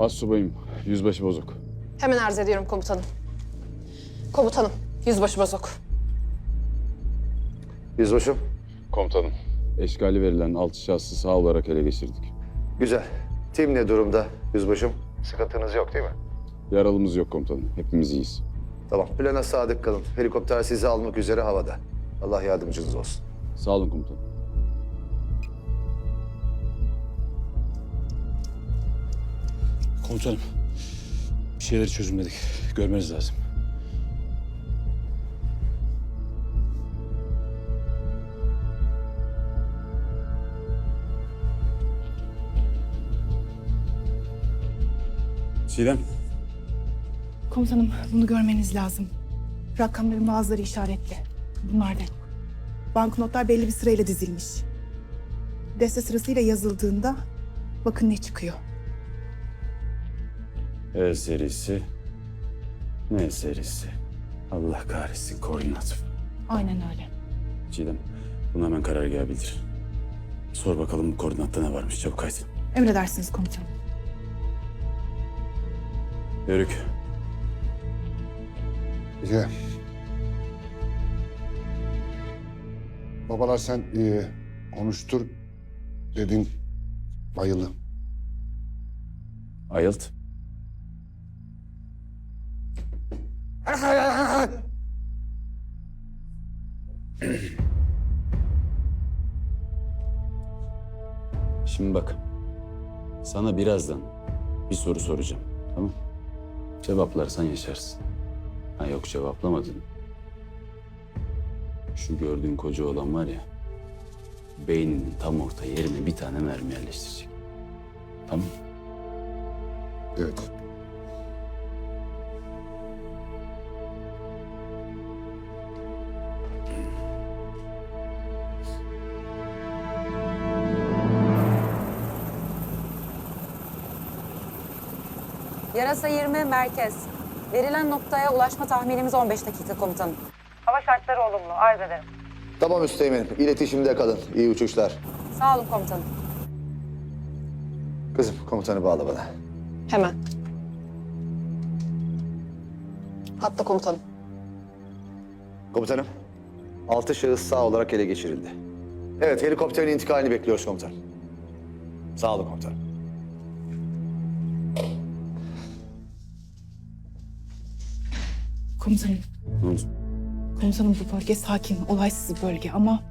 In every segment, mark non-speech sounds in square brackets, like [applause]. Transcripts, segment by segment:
Astsubayım, yüzbaşı bozuk. Hemen arz ediyorum komutanım. Komutanım, yüzbaşı bozuk. Yüzbaşım. Komutanım. Eşgali verilen altı şahsı sağ olarak ele geçirdik. Güzel. Tim ne durumda yüzbaşım? Sıkıntınız yok değil mi? Yaralımız yok komutanım. Hepimiz iyiyiz. Tamam. Plana sadık kalın. Helikopter sizi almak üzere havada. Allah yardımcınız olsun. Sağ olun komutanım. Komutanım, bir şeyleri çözümledik. Görmeniz lazım. Çiğdem, Komutanım bunu görmeniz lazım. Rakamların bazıları işaretli. Bunlar da. Banknotlar belli bir sırayla dizilmiş. Deste sırasıyla yazıldığında bakın ne çıkıyor. E serisi, N serisi. Allah kahretsin koordinat. Aynen öyle. Çiğdem, bunu hemen karargaha bildir. Sor bakalım bu koordinatta ne varmış, çabuk haydi. Emredersiniz komutanım. Yörük, Güzel. Babalar sen e, konuştur dedin bayılı. ayılt. Şimdi bak. Sana birazdan bir soru soracağım. Tamam? Cevaplarsan yaşarsın. Ha yok cevaplamadın. Şu gördüğün koca olan var ya. Beyninin tam orta yerine bir tane mermi yerleştirecek. Tamam? Evet. Yarasa 20 merkez. Verilen noktaya ulaşma tahminimiz 15 dakika komutanım. Hava şartları olumlu. Arz ederim. Tamam Üsteğmenim. İletişimde kalın. İyi uçuşlar. Sağ olun komutanım. Kızım komutanı bağla bana. Hemen. Hatta komutanım. Komutanım. Altı şahıs sağ olarak ele geçirildi. Evet helikopterin intikalini bekliyoruz komutanım. Sağ olun komutanım. Komutanım, Ne oldu? komutanım bu bölge sakin, olaysız bir bölge ama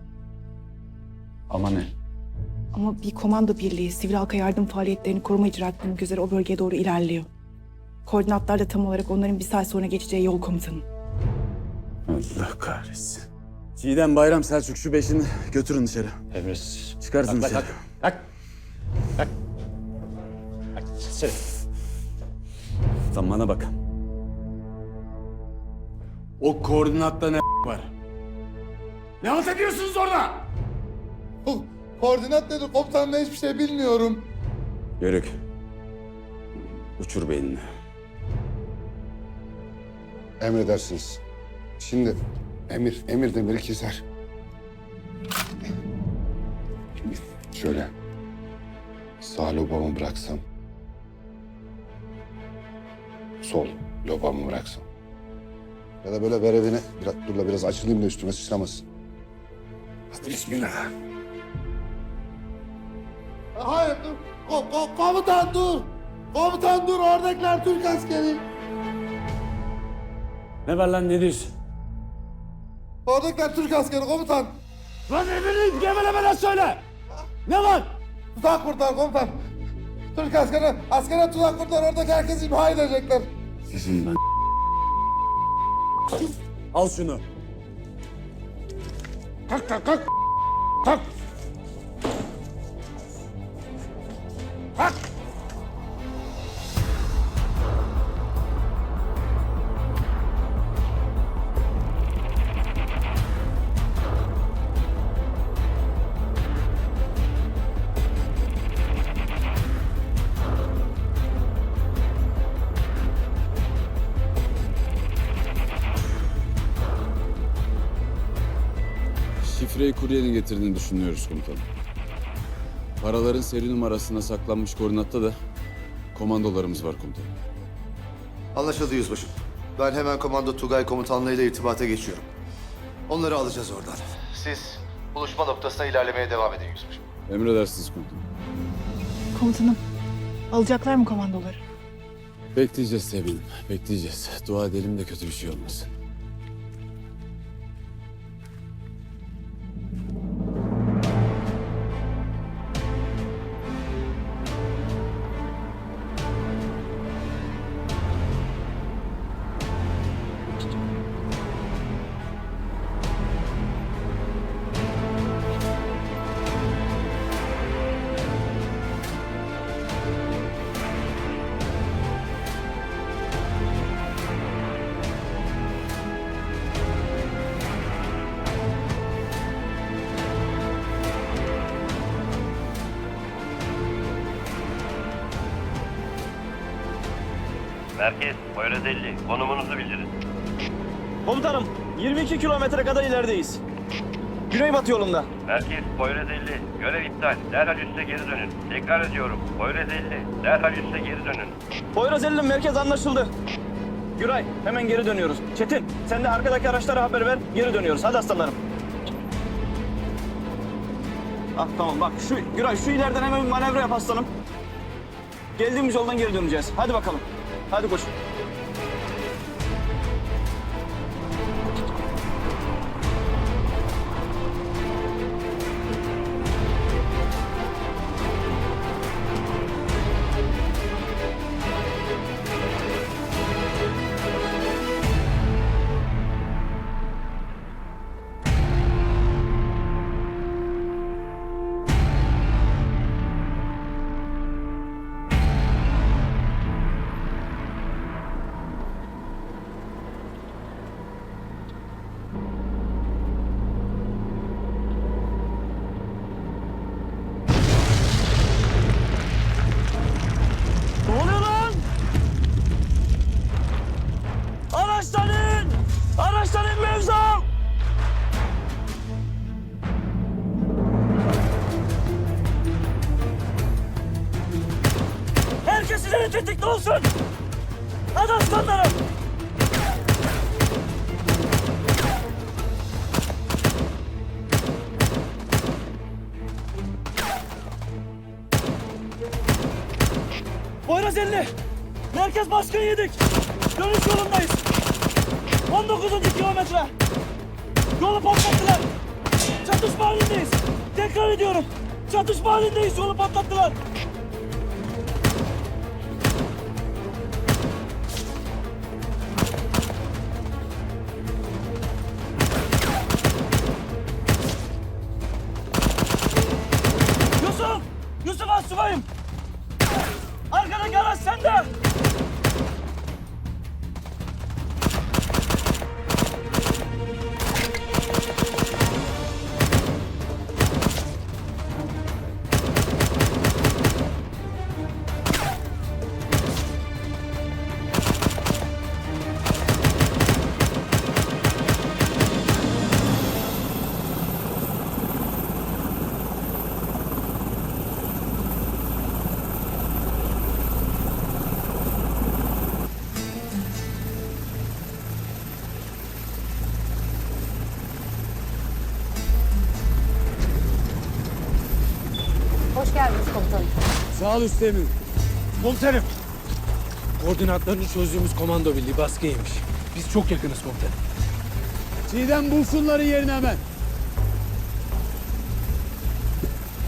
Ama ne? ama bir komando birliği sivil halka yardım faaliyetlerini koruma icra etmek üzere o bölgeye doğru ilerliyor. Koordinatlar da tam olarak onların bir saat sonra geçeceği yol komutanım. Allah kahretsin. Çiğdem Bayram Selçuk şu beşini götürün dışarı. Emresiz. Çıkartın Kalk, dışarı. kalk, kalk. Kalk. Seni. Sen bana bak. O koordinatta ne var? Ne halt ediyorsunuz orada? Koordinat nedir komutanım ben hiçbir şey bilmiyorum. Yörük. Uçur beynini. Emredersiniz. Şimdi emir, emir demiri keser. Şöyle. Sağ lobamı bıraksam. Sol lobamı bıraksam. Ya da böyle verevine biraz, dur la biraz açılayım da üstüme sıçramasın. Hadi bismillah. Hayır dur. Ko- ko- komutan dur. Komutan dur oradakiler Türk askeri. Ne var lan ne diyorsun? Oradakiler Türk askeri komutan. Lan emirin gevelemeden söyle. Ne var? Tuzak kurdular komutan. Türk askeri, askere tuzak kurdular. Oradaki herkesi imha edecekler. Sizin ben... Al şunu. Kalk kalk kalk. Kalk. Kalk. Kuryenin getirdiğini düşünüyoruz komutanım. Paraların seri numarasına saklanmış koordinatta da komandolarımız var komutanım. Anlaşıldı yüzbaşım. Ben hemen komando Tugay komutanlığıyla irtibata geçiyorum. Onları alacağız oradan. Siz buluşma noktasına ilerlemeye devam edin yüzbaşım. Emredersiniz komutanım. Komutanım, alacaklar mı komandoları? Bekleyeceğiz Teğmenim, bekleyeceğiz. Dua edelim de kötü bir şey olmasın. Merkez, Poyraz 50. Konumunuzu bildirin. Komutanım 22 kilometre kadar ilerideyiz. Güneybatı yolunda. Merkez, Poyraz 50. Görev iptal. Derhal üste geri dönün. Tekrar ediyorum. Poyraz 50. Derhal üste geri dönün. Poyraz 50 merkez anlaşıldı. Güray hemen geri dönüyoruz. Çetin sen de arkadaki araçlara haber ver. Geri dönüyoruz. Hadi aslanlarım. Ah tamam bak şu Güray şu ileriden hemen bir manevra yap aslanım. Geldiğimiz yoldan geri döneceğiz. Hadi bakalım. Hadi koş. Merkez baskın yedik! Dönüş yolundayız! 19. kilometre! Yolu patlattılar! Çatışma halindeyiz! Tekrar ediyorum! Çatışma halindeyiz! Yolu patlattılar! Sağ ol Üsteğmenim. Komutanım. Koordinatlarını çözdüğümüz komando birliği baskı yemiş. Biz çok yakınız komutanım. Çiğdem bulsunları yerine hemen.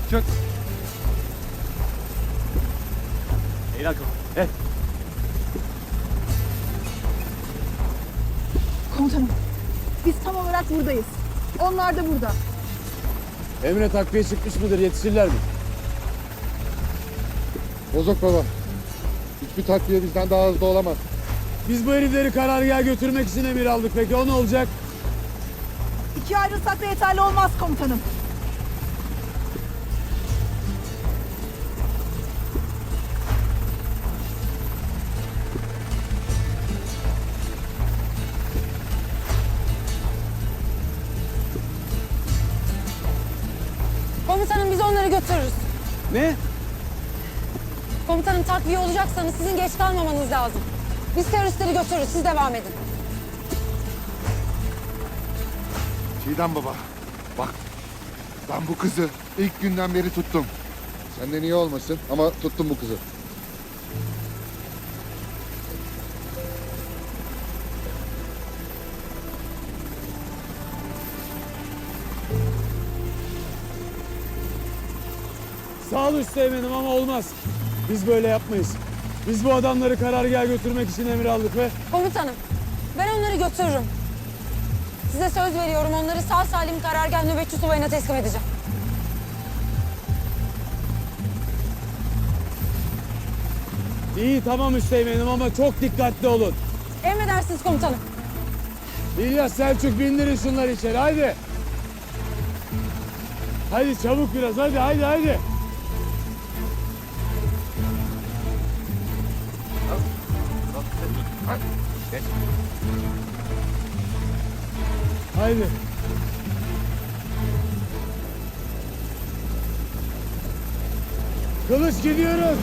Çök. Eğlen Evet. Komutanım, biz tam olarak buradayız. Onlar da burada. Emre takviye çıkmış mıdır, yetişirler mi? Bozok baba. Hiçbir takviye bizden daha hızlı olamaz. Biz bu herifleri karargaha götürmek için emir aldık. Peki o ne olacak? İki ayrılsak da yeterli olmaz komutanım. Komutanım biz onları götürürüz. Ne? Komutanım takviye olacaksanız sizin geç kalmamanız lazım. Biz teröristleri götürürüz. Siz devam edin. Çiğdem baba. Bak. Ben bu kızı ilk günden beri tuttum. Senden iyi olmasın ama tuttum bu kızı. Sağ ol Üsteğmen'im ama olmaz. Biz böyle yapmayız. Biz bu adamları karargaha götürmek için emir aldık ve Komutanım, ben onları götürürüm. Size söz veriyorum onları sağ salim karargah nöbetçi subayına teslim edeceğim. iyi tamam Üsteğmen'im ama çok dikkatli olun. Emredersiniz komutanım. İlyas Selçuk bindirin şunları içeri haydi. Hadi çabuk biraz hadi hadi hadi. Haydi. Kılıç gidiyoruz.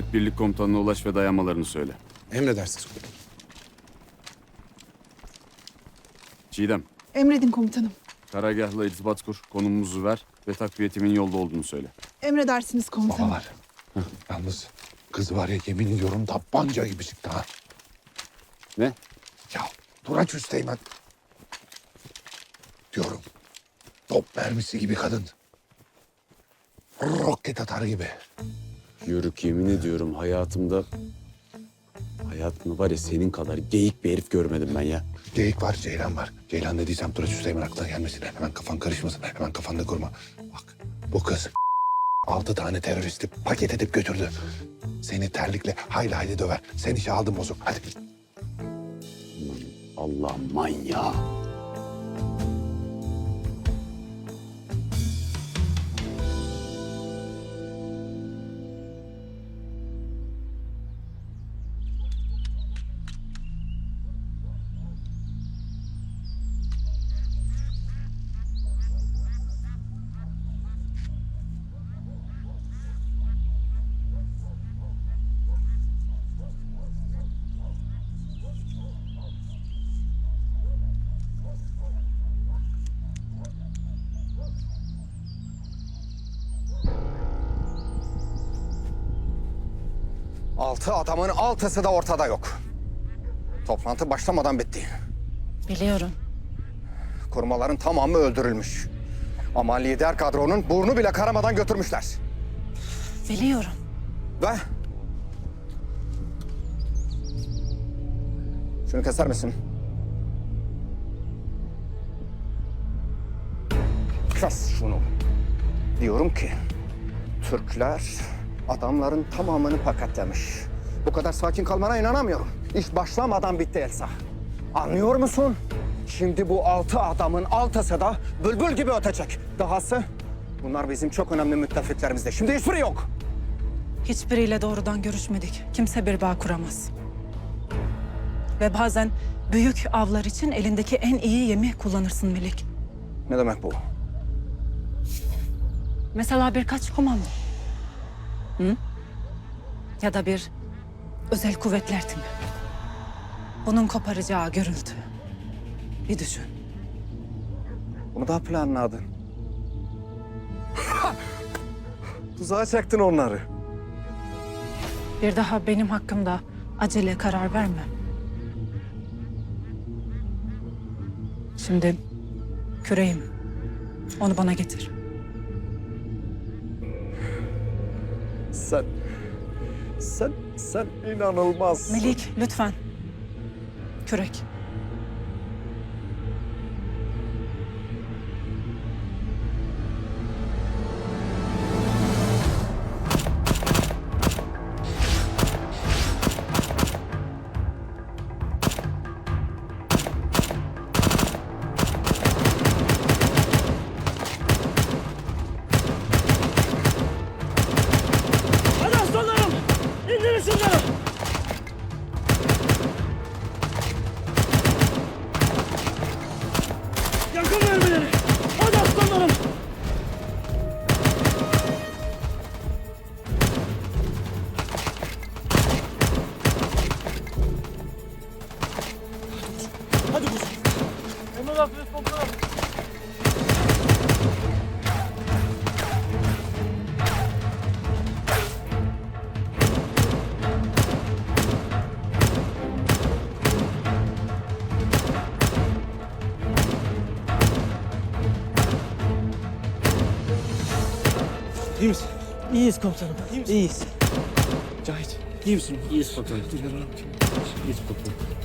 Et birlik komutanına ulaş ve dayanmalarını söyle. Emredersiniz. Çiğdem, Emredin komutanım. karargahla irtibat kur, konumumuzu ver ve takviyetimin yolda olduğunu söyle. Emredersiniz komutanım. Babalar. Yalnız kız var ya yemin ediyorum tabanca gibi çıktı ha. Ne? Ya Turaç Üsteğmen. Diyorum. Top mermisi gibi kadın. Roket atar gibi. Yörük yemin ediyorum hayatımda... Hayatımda var ya senin kadar geyik bir herif görmedim ben ya. Geyik var, Ceylan var. Ceylan dediysem Turaç Üsteğmen aklına gelmesin. Hemen kafan karışmasın. Hemen kafanda kurma. Bak bu kız altı tane teröristi paket edip götürdü. Seni terlikle hayli hayli döver. Sen işe aldın bozuk. Hadi. Allah manyağı. Altı adamın altısı da ortada yok. Toplantı başlamadan bitti. Biliyorum. Korumaların tamamı öldürülmüş. Ama lider kadronun burnu bile karamadan götürmüşler. Biliyorum. Ve... Şunu keser misin? Kes şunu. Diyorum ki... Türkler adamların tamamını paketlemiş. Bu kadar sakin kalmana inanamıyorum. İş başlamadan bitti Elsa. Anlıyor musun? Şimdi bu altı adamın altısı da bülbül gibi ötecek. Dahası bunlar bizim çok önemli müttefiklerimizde. Şimdi hiçbiri yok. Hiçbiriyle doğrudan görüşmedik. Kimse bir bağ kuramaz. Ve bazen büyük avlar için elindeki en iyi yemi kullanırsın Melik. Ne demek bu? Mesela birkaç komando. Hı? Ya da bir özel kuvvetler timi. Bunun koparacağı görüldü. Bir düşün. Bunu da planladın. [laughs] Tuzağa çektin onları. Bir daha benim hakkımda acele karar verme. Şimdi küreğim. Onu bana getir. Sen... Sen, sen inanılmaz. Melik lütfen. Kürek. İyi misin? İyiyiz komutanım. İyi misin? İyiyiz. Cahit, iyi misin? İyiyiz komutanım. Dur yanına bakayım. İyiyiz komutanım.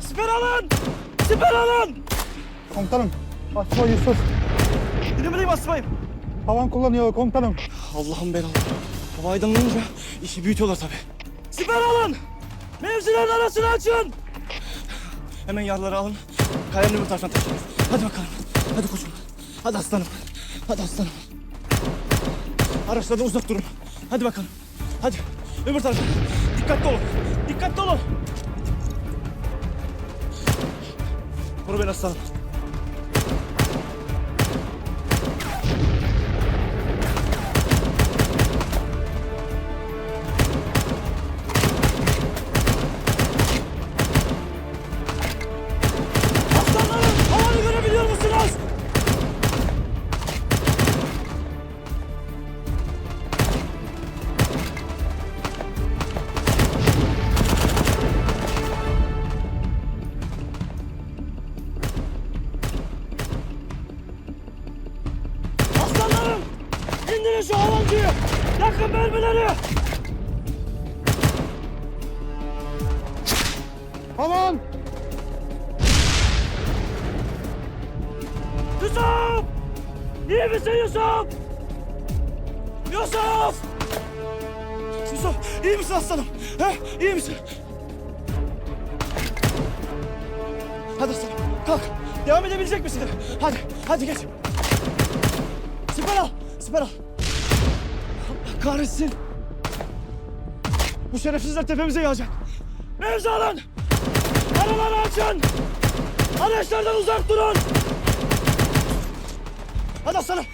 Siper alın! Siper alın! Komutanım, Asma Yusuf. Dinlemedeyim asmayım. Havan kullanıyor komutanım. Allah'ım belalı. Hava aydınlanınca işi büyütüyorlar tabii. Siper alın! Mevzilerin arasını açın! Hemen yarları alın. Kayanın öbür taraftan taşıyın. Hadi bakalım. Hadi koçum. Hadi aslanım. Hadi aslanım. Araçlardan uzak durun. Hadi bakalım. Hadi. Öbür tarafa. Dikkatli olun. Dikkatli olun. Koru beni aslanım. Aslanlarım! İyi misin Yusuf? Yusuf! Yusuf iyi misin aslanım? He? İyi misin? Hadi aslanım kalk. Devam edebilecek misin? Hadi, hadi geç. Siper al, siper al. Allah kahretsin. Bu şerefsizler tepemize yağacak. Mevzi alın! Araları açın! Araçlardan uzak durun! Hadi aslanım. Ne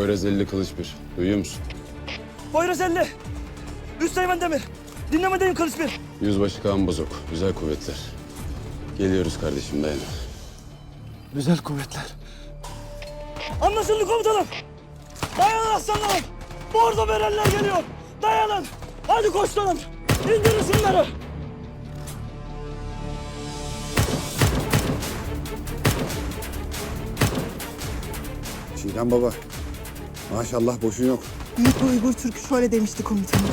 Poyraz 50 kılıç bir. Duyuyor musun? Poyraz 50. Üsteğmen Demir. Dinlemedeyim kılıç bir. Yüzbaşı Kaan Bozok. Güzel kuvvetler. Geliyoruz kardeşim dayan. Güzel kuvvetler. Anlaşıldı komutanım. Dayanın aslanlarım. Bordo verenler geliyor. Dayanın. Hadi koçlarım. İndirin şunları. Çiğdem baba. Maşallah boşun yok. Büyük Uygur Türk'ü şöyle demişti komutanım.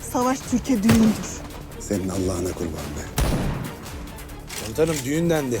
Savaş Türkiye düğündür. Senin Allah'ına kurban be. Komutanım düğün dendi.